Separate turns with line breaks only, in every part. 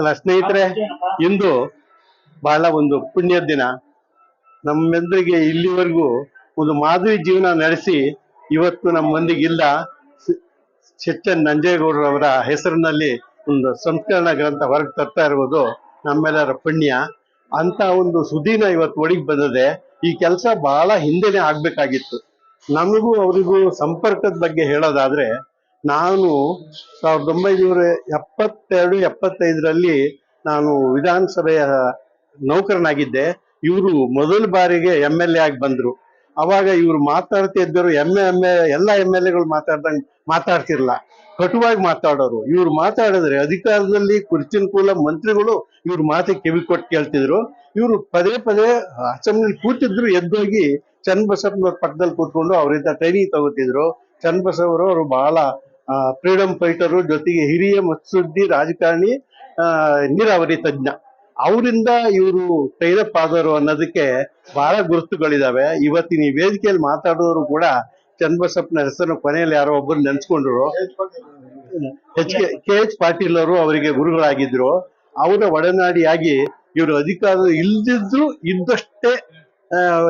ಅಲ್ಲ ಸ್ನೇಹಿತರೆ, ಇಂದು ಬಹಳ ಒಂದು ಪುಣ್ಯದ ದಿನ. ನಮ್ಮೆಲ್ಲರಿಗೆ ಇಲ್ಲಿವರೆಗೂ ಒಂದು ಮಾದರಿ ಜೀವನ ನಡೆಸಿ ಇವತ್ತು ನಮ್ಮ ಮಂದಿಗಿಲ್ಲ ಎಚ್ ಎನ್ ನಂಜೇಗೌಡರವರ ಹೆಸರಿನಲ್ಲಿ ಒಂದು ಸಂಸ್ಕರಣ ಗ್ರಂಥ ಹೊರಗೆ ತರ್ತಾ ಇರುವುದು ನಮ್ಮೆಲ್ಲರ ಪುಣ್ಯ. ಅಂತ ಒಂದು ಸುದೀನ ಇವತ್ತು ಒಳಗೆ ಬಂದಿದೆ. ಈ ಕೆಲಸ ಬಹಳ ಹಿಂದೆನೆ ಆಗ್ಬೇಕಾಗಿತ್ತು. ನಮಗೂ ಅವರಿಗೂ ಸಂಪರ್ಕದ ಬಗ್ಗೆ ಹೇಳೋದಾದ್ರೆ ನಾನು ಸಾವಿರದ ಒಂಬೈನೂರ ಎಪ್ಪತ್ತೆರಡು, ಎಪ್ಪತ್ತೈದರಲ್ಲಿ ನಾನು ವಿಧಾನಸಭೆಯ ನೌಕರನಾಗಿದ್ದೆ. ಇವರು ಮೊದಲ ಬಾರಿಗೆ ಎಂ ಎಲ್ ಎ ಆಗಿ ಬಂದರು. ಅವಾಗ ಇವರು ಮಾತಾಡ್ತಿದ್ದರು ಎಂ ಎಂ ಎ, ಎಲ್ಲ ಎಂ ಎಲ್ ಎಗಳು ಮಾತಾಡ್ದಂಗೆ ಮಾತಾಡ್ತಿರ್ಲಿಲ್ಲ. ಕಟುವಾಗಿ ಮಾತಾಡೋರು. ಇವ್ರು ಮಾತಾಡಿದ್ರೆ ಅಧಿಕಾರದಲ್ಲಿ ಕುರ್ಚಿನ ಕೂಲ ಮಂತ್ರಿಗಳು ಇವ್ರ ಮಾತಿಗೆ ಕಿವಿ ಕೊಟ್ಟು ಕೇಳ್ತಿದ್ರು. ಇವರು ಪದೇ ಪದೇ ಅಸೆಂಬ್ಲಿ ಕೂತಿದ್ರು, ಎದ್ದೋಗಿ ಚನ್ನಬಸಪ್ಪನವ್ರ ಪಕ್ಕದಲ್ಲಿ ಕೂತ್ಕೊಂಡು ಅವರಿಂದ ಟ್ರೈನಿಂಗ್ ತಗೋತಿದ್ರು. ಚನ್ನಬಸವರು ಅವರು ಬಹಳ ಫ್ರೀಡಮ್ ಫೈಟರು ಜೊತೆಗೆ ಹಿರಿಯ ಮತ್ಸುದ್ದಿ ರಾಜಕಾರಣಿ ನೀರಾವರಿ ತಜ್ಞ. ಅವರಿಂದ ಇವರು ಟೈರಪ್ ಆದರು ಅನ್ನೋದಕ್ಕೆ ಬಹಳ ಗುರುತುಗಳಿದಾವೆ. ಇವತ್ತಿನ ಈ ವೇದಿಕೆಯಲ್ಲಿ ಮಾತಾಡೋರು ಕೂಡ ಚನ್ನಬಸಪ್ಪನ ಹೆಸರು ಕೊನೆಯಲ್ಲಿ ಯಾರೋ ಒಬ್ಬರು ನೆನೆಸ್ಕೊಂಡ್ರು. H K K H Patil ಅವರು ಅವರಿಗೆ ಗುರುಗಳಾಗಿದ್ರು. ಅವರ ಒಡನಾಡಿಯಾಗಿ ಇವರು ಅಧಿಕಾರ ಇಲ್ದಿದ್ರು ಇದ್ದಷ್ಟೇ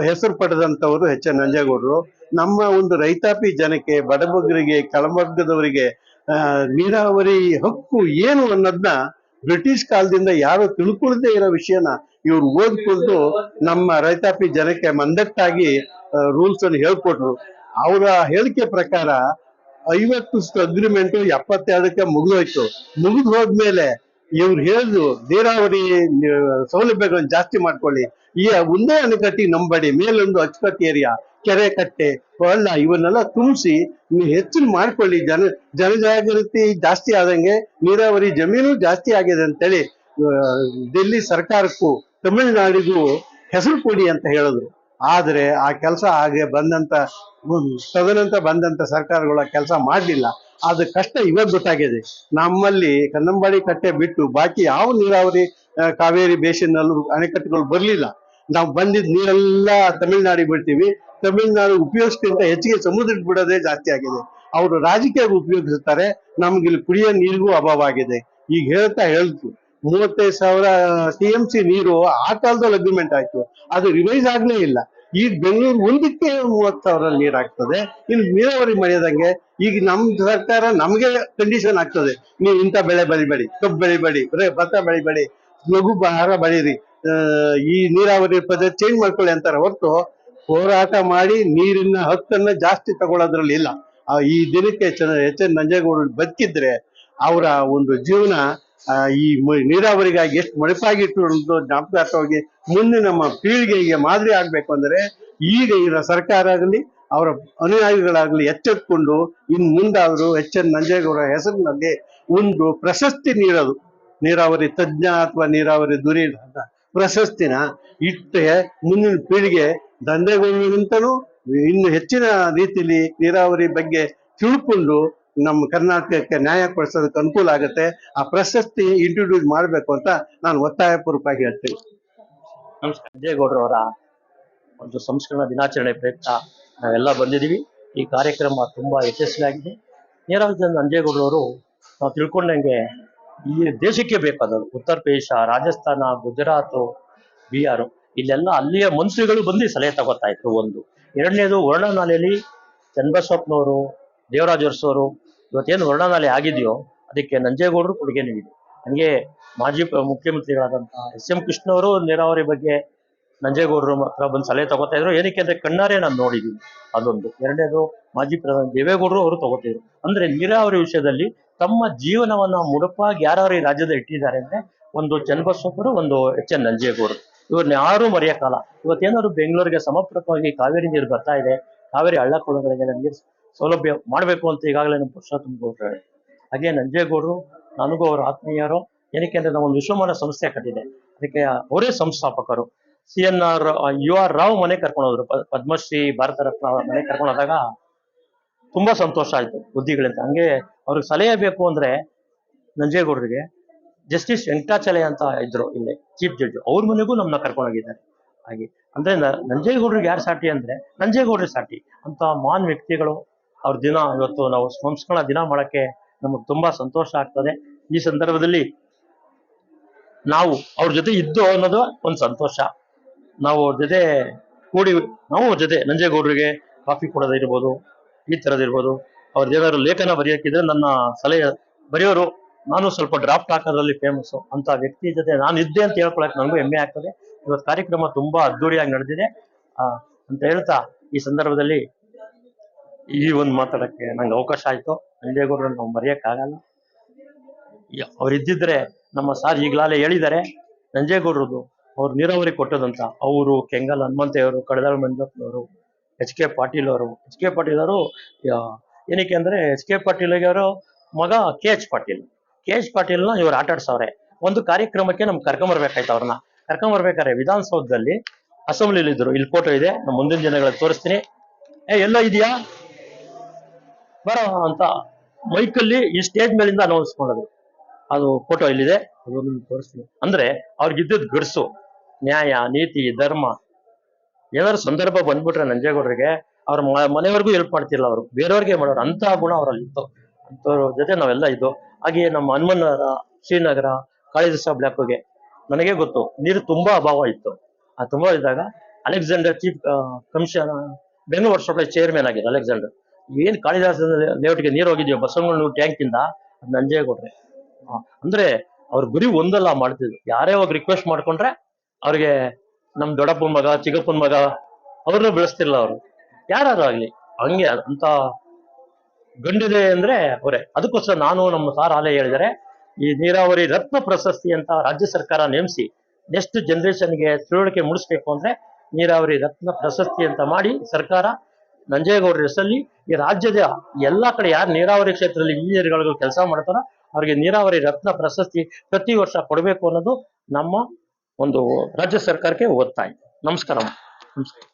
ಹೆಸರು ಪಡೆದಂತವರು ಎಚ್ ಎನ್ ನಂಜೇಗೌಡರು. ನಮ್ಮ ಒಂದು ರೈತಾಪಿ ಜನಕ್ಕೆ ಬಡಬಗರಿಗೆ ಕೆಳವರ್ಗದವರಿಗೆ ಆ, ನೀರಾವರಿ ಹಕ್ಕು ಏನು ಅನ್ನೋದನ್ನ ಬ್ರಿಟಿಷ್ ಕಾಲದಿಂದ ಯಾರು ತಿಳ್ಕೊಳ್ಳದೆ ಇರೋ ವಿಷಯನ ಇವ್ರು ಓದ್ಕೊಂಡು ನಮ್ಮ ರೈತಾಪಿ ಜನಕ್ಕೆ ಮಂದಟ್ಟಾಗಿ ರೂಲ್ಸ್ ಅನ್ನು ಹೇಳ್ಕೊಟ್ರು. ಅವರ ಹೇಳಿಕೆ ಪ್ರಕಾರ ಐವತ್ತು ಅಗ್ರಿಮೆಂಟ್ ಎಪ್ಪತ್ತೆರಡಕ್ಕೆ ಮುಗಿದೋಯ್ತು. ಮುಗಿದು ಹೋದ್ಮೇಲೆ ಇವ್ರು ಹೇಳಿದ್ರು ನೀರಾವರಿ ಸೌಲಭ್ಯಗಳನ್ನ ಜಾಸ್ತಿ ಮಾಡ್ಕೊಳ್ಳಿ. ಈ ಒಂದೇ ಅಣೆಕಟ್ಟಿ ನಂಬಡಿ ಮೇಲೊಂದು ಅಚ್ಚುಕಟ್ಟು ಏರಿಯಾ. ಕೆರೆ ಕಟ್ಟೆ, ಹೊಳ್ಳ, ಇವನ್ನೆಲ್ಲ ತುಂಬಿಸಿ ಹೆಚ್ಚಿನ ಮಾಡ್ಕೊಳ್ಳಿ. ಜನ, ಜನಜಾಗೃತಿ ಜಾಸ್ತಿ ಆದಂಗೆ ನೀರಾವರಿ ಜಮೀನು ಜಾಸ್ತಿ ಆಗಿದೆ ಅಂತೇಳಿ ಡೆಲ್ಲಿ ಸರ್ಕಾರಕ್ಕೂ, ತಮಿಳುನಾಡಿಗೂ ಹೆಸರು ಕೊಡಿ ಅಂತ ಹೇಳಿದ್ರು. ಆದ್ರೆ ಆ ಕೆಲಸ ಹಾಗೆ ಬಂದಂತ, ತದನಂತರ ಬಂದಂತ ಸರ್ಕಾರಗಳ ಕೆಲಸ ಮಾಡಲಿಲ್ಲ. ಅದು ಕಷ್ಟ ಇವಾಗ ಗೊತ್ತಾಗಿದೆ. ನಮ್ಮಲ್ಲಿ ಕನ್ನಂಬಾಡಿ ಕಟ್ಟೆ ಬಿಟ್ಟು ಬಾಕಿ ಯಾವ ನೀರಾವರಿ ಕಾವೇರಿ ಬೇಸಿನಲ್ಲೂ ಅಣೆಕಟ್ಟುಗಳು ಬರಲಿಲ್ಲ. ನಾವು ಬಂದಿದ್ದ ನೀರೆಲ್ಲ ತಮಿಳ್ನಾಡಿಗೆ ಬಿಡ್ತೀವಿ. ತಮಿಳ್ನಾಡು ಉಪಯೋಗಿಸ್ಕಿಂತ ಹೆಚ್ಚಿಗೆ ಸಮುದ್ರಕ್ಕೆ ಬಿಡೋದೇ ಜಾಸ್ತಿ ಆಗಿದೆ. ಅವರು ರಾಜಕೀಯ ಉಪಯೋಗಿಸುತ್ತಾರೆ ನಮ್ಗೆ ಇಲ್ಲಿ ಕುಡಿಯೋ ನೀರಿಗೂ ಅಭಾವ ಆಗಿದೆ. ಈಗ ಹೇಳ್ತಾ ಹೇಳ್ತು, ಮೂವತ್ತೈದು ಸಾವಿರ ಸಿ ಎಂ ಸಿ ನೀರು ಆ ಕಾಲದಲ್ಲಿ ಅಗ್ರಿಮೆಂಟ್ ಆಯ್ತು. ಅದು ರಿವೈಸ್ ಆಗ್ಲೇ ಇಲ್ಲ. ಈಗ ಬೆಂಗಳೂರು ಒಂದಕ್ಕೆ ಮೂವತ್ತು ಸಾವಿರ ನೀರು ಆಗ್ತದೆ. ಇನ್ನು ನೀರಾವರಿ ಮರೆಯದಂಗೆ ಈಗ ನಮ್ ಸರ್ಕಾರ ನಮಗೆ ಕಂಡೀಷನ್ ಆಗ್ತದೆ. ನೀವು ಇಂಥ ಬೆಳೆ ಬೆಳಿಬೇಡಿ, ಕಬ್ಬು ಬೆಳಿಬೇಡಿ, ಬರೇ ಭತ್ತ ಬೆಳಿಬೇಡಿ, ಲಘು ಬಹಾರ ಬೆಳೀರಿ ಈ ನೀರಾವರಿ ಪದ್ಧತಿ ಚೇಂಜ್ ಮಾಡ್ಕೊಳ್ಳಿ ಅಂತಾರೆ. ಹೊರತು ಹೋರಾಟ ಮಾಡಿ ನೀರಿನ ಹಕ್ಕನ್ನ ಜಾಸ್ತಿ ತಗೊಳ್ಳೋದ್ರಲ್ಲಿ ಇಲ್ಲ. ಈ ದಿನಕ್ಕೆ ಎಚ್ ಎನ್ ನಂಜೇಗೌಡರು ಬದುಕಿದ್ರೆ ಅವರ ಒಂದು ಜೀವನ ಈ ನೀರಾವರಿಗಾಗಿ ಎಷ್ಟು ಮಡಿಪಾಗಿಟ್ಟು ಅನ್ನೋದು ಜ್ಞಾಪಕಾರ್ಥವಾಗಿ ಮುಂದೆ ನಮ್ಮ ಪೀಳಿಗೆಗೆ ಮಾದರಿ ಆಗ್ಬೇಕು ಅಂದ್ರೆ ಈಗ ಇರೋ ಸರ್ಕಾರ ಆಗಲಿ, ಅವರ ಅನುಯಾಯಿಗಳಾಗಲಿ ಎಚ್ಚೆತ್ಕೊಂಡು ಇನ್ ಮುಂದಾದ್ರು ಎಚ್ ಎನ್ ನಂಜೇಗೌಡರ ಹೆಸರಿನಲ್ಲಿ ಒಂದು ಪ್ರಶಸ್ತಿ ನೀಡೋದು. ನೀರಾವರಿ ತಜ್ಞ ಅಥವಾ ನೀರಾವರಿ ದುರಿ, ಪ್ರಶಸ್ತಿನ ಇಟ್ಟೆ ಮುಂದಿನ ಪೀಳಿಗೆ ದಂಧೆಗಳಿಗಿಂತಲೂ ಇನ್ನು ಹೆಚ್ಚಿನ ರೀತಿಯಲ್ಲಿ ನೀರಾವರಿ ಬಗ್ಗೆ ತಿಳ್ಕೊಂಡು ನಮ್ಮ ಕರ್ನಾಟಕಕ್ಕೆ ನ್ಯಾಯ ಕೊಡಿಸೋದಕ್ಕೆ ಅನುಕೂಲ ಆಗುತ್ತೆ. ಆ ಪ್ರಶಸ್ತಿ ಇಂಟ್ರೊಡ್ಯೂಸ್ ಮಾಡಬೇಕು ಅಂತ ನಾನು ಒತ್ತಾಯ ಪೂರ್ವಕವಾಗಿ ಹೇಳ್ತೀನಿ.
ನಮಸ್ಕಾರ. ದೇವೇಗೌಡರವರ ಒಂದು ಸಂಸ್ಕರಣ ದಿನಾಚರಣೆ ಪ್ರಯತ್ನ ನಾವೆಲ್ಲ ಬಂದಿದ್ದೀವಿ. ಈ ಕಾರ್ಯಕ್ರಮ ತುಂಬಾ ಯಶಸ್ವಿಯಾಗಿದೆ. ನೇರಾಜನ್ ನಂಜೇಗೌಡರವರು ನಾವು ತಿಳ್ಕೊಂಡಂಗೆ ಈ ದೇಶಕ್ಕೆ ಬೇಕಾದವರು ಉತ್ತರ ಪ್ರದೇಶ, ರಾಜಸ್ಥಾನ, ಗುಜರಾತು, ಬಿಹಾರು ಇಲ್ಲೆಲ್ಲ ಅಲ್ಲಿಯ ಮಂತ್ರಿಗಳು ಬಂದು ಸಲಹೆ ತಗೋತಾ ಇದ್ರು ಒಂದು. ಎರಡನೇದು ವರ್ಣನಾಲೆಯಲ್ಲಿ ಚನ್ನಬಸಪ್ಪನವರು ದೇವರಾಜ್ ಅರಸವರು ಇವತ್ತೇನು ವರ್ಣನಾಲೆ ಆಗಿದೆಯೋ ಅದಕ್ಕೆ ನಂಜೇಗೌಡರು ಕೊಡುಗೆ ನೀಡಿದೆ ನನಗೆ ಮಾಜಿ ಮುಖ್ಯಮಂತ್ರಿಗಳಾದಂತಹ ಎಸ್ ಎಂ ಕೃಷ್ಣವರು, ನೀರಾವರಿ ಬಗ್ಗೆ ನಂಜೇಗೌಡರು ಹತ್ರ ಬಂದು ಸಲಹೆ ತಗೋತಾ ಇದ್ರು. ಏನಕ್ಕೆ ಅಂದ್ರೆ ಕಣ್ಣಾರೆ ನಾನು ನೋಡಿದ್ದೀನಿ ಅದೊಂದು. ಎರಡನೇದು ಮಾಜಿ ಪ್ರಧಾನಿ ದೇವೇಗೌಡರು ಅವರು ತಗೋತಿದ್ರು. ಅಂದ್ರೆ ನೀರಾವರಿ ವಿಷಯದಲ್ಲಿ ತಮ್ಮ ಜೀವನವನ್ನ ಮುಡುಪಾಗಿ ಯಾರ್ಯಾರು ಈ ರಾಜ್ಯದ ಇಟ್ಟಿದ್ದಾರೆ ಅಂದ್ರೆ ಒಂದು ಚನ್ನಬಸಪ್ಪರು ಒಂದು ಎಚ್ ಎನ್ ನಂಜೇಗೌಡರು. ಇವ್ರನ್ನ ಯಾರು ಮರೆಯಕ್ಕಾಗಲ್ಲ. ಇವತ್ತೇನಾದ್ರು ಬೆಂಗಳೂರಿಗೆ ಸಮರ್ಪಕವಾಗಿ ಕಾವೇರಿ ನೀರು ಬರ್ತಾ ಇದೆ, ಕಾವೇರಿ ಹಳ್ಳ ಕೊಳಗಳಿಗೆಲ್ಲ ನೀರು ಸೌಲಭ್ಯ ಮಾಡಬೇಕು ಅಂತ ಈಗಾಗಲೇ ನಮ್ಮ ಪುರುಷೋತ್ತಮ ಗೌಡ್ರು. ಹಾಗೆ ನಂಜೇಗೌಡರು, ನನಗೂ ಅವರ ಆತ್ಮೀಯರು, ಏನಕ್ಕೆ ಅಂದ್ರೆ ನಾವು ಒಂದು ವಿಶ್ವಮಾನ ಸಂಸ್ಥೆ ಕಟ್ಟಿದೆ. ಅದಕ್ಕೆ ಅವರೇ ಸಂಸ್ಥಾಪಕರು. C N R, U R Rao ಮನೆ ಕರ್ಕೊಂಡು ಹೋದ್ರು. ಪದ್ಮಶ್ರೀ ಭಾರತ ರತ್ನ ಅವರ ಮನೆ ಕರ್ಕೊಂಡು ತುಂಬಾ ಸಂತೋಷ ಆಯ್ತು ಬುದ್ಧಿಗಳಿಂದ. ಹಂಗೆ ಅವ್ರಿಗೆ ಸಲಹೆ ಬೇಕು ಅಂದ್ರೆ ನಂಜೇಗೌಡರಿಗೆ ಜಸ್ಟಿಸ್ ವೆಂಕಟಾಚಲಯ ಅಂತ ಇದ್ರು ಇಲ್ಲಿ ಚೀಫ್ ಜಡ್ಜ್ ಅವ್ರ ಮನೆಗೂ ನಮ್ಮನ್ನ ಕರ್ಕೊಂಡೋಗಿದ್ದಾರೆ. ಹಾಗೆ. ಅಂದ್ರೆ ನಂಜೇಗೌಡರಿಗೆ ಯಾರು ಸಾಟಿ ಅಂದ್ರೆ ನಂಜೇಗೌಡ್ರ ಸಾಟಿ. ಅಂತ ಮಾನ್ ವ್ಯಕ್ತಿಗಳು ಅವ್ರ ದಿನ ಇವತ್ತು ನಾವು ಸಂಸ್ಕರಣ ದಿನ ಮಾಡಕ್ಕೆ ನಮಗೆ ತುಂಬಾ ಸಂತೋಷ ಆಗ್ತದೆ. ಈ ಸಂದರ್ಭದಲ್ಲಿ ನಾವು ಅವ್ರ ಜೊತೆ ಇದ್ದು ಅನ್ನೋದು ಒಂದು ಸಂತೋಷ. ನಾವು ಅವ್ರ ಜೊತೆ ಕೂಡಿ ನಾವು ಅವ್ರ ಜೊತೆ ನಂಜೇಗೌಡರಿಗೆ ಕಾಫಿ ಕೊಡೋದಿರ್ಬೋದು ಈ ಥರದಿರ್ಬೋದು ಅವ್ರದ್ದು ಏನಾದ್ರು ಲೇಖನ ಬರೆಯೋಕ್ಕಿದ್ರೆ ನನ್ನ ಸಲಹೆ ಬರೆಯೋರು ನಾನು ಸ್ವಲ್ಪ ಡ್ರಾಫ್ಟ್ ಹಾಕೋದ್ರಲ್ಲಿ ಫೇಮಸ್ ಅಂತ ವ್ಯಕ್ತಿ ಜೊತೆ ನಾನು ಇದ್ದೆ ಅಂತ ಹೇಳ್ಕೊಳಕ್ ನನಗೂ ಹೆಮ್ಮೆ ಆಗ್ತದೆ. ಇವತ್ತು ಕಾರ್ಯಕ್ರಮ ತುಂಬಾ ಅದ್ದೂರಿಯಾಗಿ ನಡೆದಿದೆ. ಅಂತ ಹೇಳ್ತಾ ಈ ಸಂದರ್ಭದಲ್ಲಿ ಈ ಒಂದು ಮಾತಾಡಕ್ಕೆ ನಂಗೆ ಅವಕಾಶ ಆಯ್ತು. ನಂಜೇಗೌಡರನ್ನ ನಾವು ಮರೆಯಕ್ಕಾಗಲ್ಲ. ಯ- ಅವ್ರು ಇದ್ದಿದ್ರೆ ನಮ್ಮ ಸಾರ್ ಈಗಲಾಲೆ ಹೇಳಿದ್ದಾರೆ, ನಂಜೇಗೌಡರದು ಅವ್ರು ನೀರಾವರಿ ಕೊಟ್ಟದಂತ, ಅವರು ಕೆಂಗಲ್ ಹನುಮಂತೆಯವರು ಕಡದಾಳ್ ಮಂಜಪ್ಪನವರು, ಎಚ್ ಕೆ ಪಾಟೀಲ್ ಅವರು, ಎಚ್ ಕೆ ಪಾಟೀಲ್ ಅವರು ಏನಕ್ಕೆ ಅಂದ್ರೆ ಎಚ್ ಕೆ ಪಾಟೀಲ್ ಅವರು ಮಗ K H Patil. K H ಪಾಟೀಲ್ನ ಇವ್ರು ಆಟ ಆಡ್ಸವ್ರೆ ಒಂದು ಕಾರ್ಯಕ್ರಮಕ್ಕೆ ನಮ್ಗೆ ಕರ್ಕೊಂಬರ್ಬೇಕಾಯ್ತು ಅವ್ರನ್ನ. ಕರ್ಕೊಂಬರ್ಬೇಕಾದ್ರೆ ವಿಧಾನಸೌಧದಲ್ಲಿ ಅಸೆಂಬ್ಲಿಲಿ ಇದ್ರು. ಇಲ್ಲಿ ಫೋಟೋ ಇದೆ. ನಮ್ಮ ಮುಂದಿನ ದಿನಗಳಲ್ಲಿ ತೋರಿಸ್ತೀನಿ. ಏ, ಎಲ್ಲ ಇದೆಯಾ? ಬರೋ ಅಂತ ಮೈಕಲ್ಲಿ ಈ ಸ್ಟೇಜ್ ಮೇಲಿಂದ ಅನೌನ್ಸ್ ಮಾಡೋದು ಅದು ಫೋಟೋ ಇಲ್ಲಿದೆ. ಅದು ನಿಮ್ಗೆ ತೋರಿಸ್ತೀನಿ. ಅಂದ್ರೆ ಅವ್ರಿಗಿದ್ದದ್ ಗಡ್ಸು. ನ್ಯಾಯ, ನೀತಿ, ಧರ್ಮ. ಏನಾದ್ರು ಸಂದರ್ಭ ಬಂದ್ಬಿಟ್ರೆ ನಂಜೇಗೌಡರಿಗೆ ಅವ್ರ ಮನೆಯವ್ರಿಗೂ ಹೆಲ್ಪ್ ಮಾಡ್ತಿಲ್ಲ ಅವರು. ಬೇರೆಯವ್ರಿಗೆ ಮಾಡೋರು ಅಂತ ಗುಣ ಅವರಲ್ಲಿ ಅಂಥವ್ರ ಜೊತೆ ನಾವೆಲ್ಲ ಇದ್ದು ಹಾಗೆಯೇ ನಮ್ಮ ಹನುಮನ್ನರ ಶ್ರೀನಗರ ಕಾಳಿದಾಸ ಬ್ಲಾಕ್ಗೆ ನನಗೆ ಗೊತ್ತು ನೀರು ತುಂಬಾ ಅಭಾವ ಇತ್ತು. ಆ ತುಂಬಾ ಇದ್ದಾಗ ಅಲೆಕ್ಸಾಂಡರ್ ಚೀಫ್ ಕಮಿಷನ್ ಬೆಂಗಳೂರು ವರ್ಷ ಚೇರ್ಮನ್ ಆಗಿದೆ ಅಲೆಕ್ಸಾಂಡರ್. ಏನ್ ಕಾಳಿದಾಸ ಲೇಔಟ್ಗೆ ನೀರು ಹೋಗಿದ್ಯೋ ಬಸವನಗೌಡ ಟ್ಯಾಂಕ್ ಇಂದ ಆ, ಅಂದ್ರೆ ಅವ್ರ ಗುರಿ ಒಂದಲ್ಲ ಮಾಡ್ತಿದ್ರು. ಯಾರೇ ಹೋಗಿ ರಿಕ್ವೆಸ್ಟ್ ಮಾಡ್ಕೊಂಡ್ರೆ ಅವ್ರಿಗೆ ನಮ್ ದೊಡ್ಡಪ್ಪನ ಮಗ ಚಿಕ್ಕಪ್ಪನ ಮಗ ಅವ್ರನ್ನ ಬೆಳೆಸ್ತಿರ್ಲ ಅವರು. ಯಾರು ಆಗ್ಲಿ ಹಂಗೆ ಅಂತ ಗಂಡಿದೆ ಅಂದ್ರೆ ಅವರೇ. ಅದಕ್ಕೋಸ್ಕರ ನಾನು ನಮ್ಮ ಸಾರ್ ಆಲೇ ಹೇಳಿದರೆ, ಈ ನೀರಾವರಿ ರತ್ನ ಪ್ರಶಸ್ತಿ ಅಂತ ರಾಜ್ಯ ಸರ್ಕಾರ ನೇಮಿಸಿ ನೆಕ್ಸ್ಟ್ ಜನರೇಷನ್ಗೆ ತಿಳುವಳಿಕೆ ಮೂಡಿಸ್ಬೇಕು ಅಂದ್ರೆ ನೀರಾವರಿ ರತ್ನ ಪ್ರಶಸ್ತಿ ಅಂತ ಮಾಡಿ ಸರ್ಕಾರ ನಂಜೇಗೌಡರ ಹೆಸರಲ್ಲಿ ಈ ರಾಜ್ಯದ ಎಲ್ಲಾ ಕಡೆ ಯಾರು ನೀರಾವರಿ ಕ್ಷೇತ್ರದಲ್ಲಿ ಇಂಜಿನಿಯರ್ಗಳು ಕೆಲಸ ಮಾಡ್ತಾರೋ ಅವ್ರಿಗೆ ನೀರಾವರಿ ರತ್ನ ಪ್ರಶಸ್ತಿ ಪ್ರತಿ ವರ್ಷ ಕೊಡಬೇಕು ಅನ್ನೋದು ನಮ್ಮ ಒಂದು ರಾಜ್ಯ ಸರ್ಕಾರಕ್ಕೆ ಒತ್ತಾಯ. ನಮಸ್ಕಾರ ನಮಸ್ಕಾರ.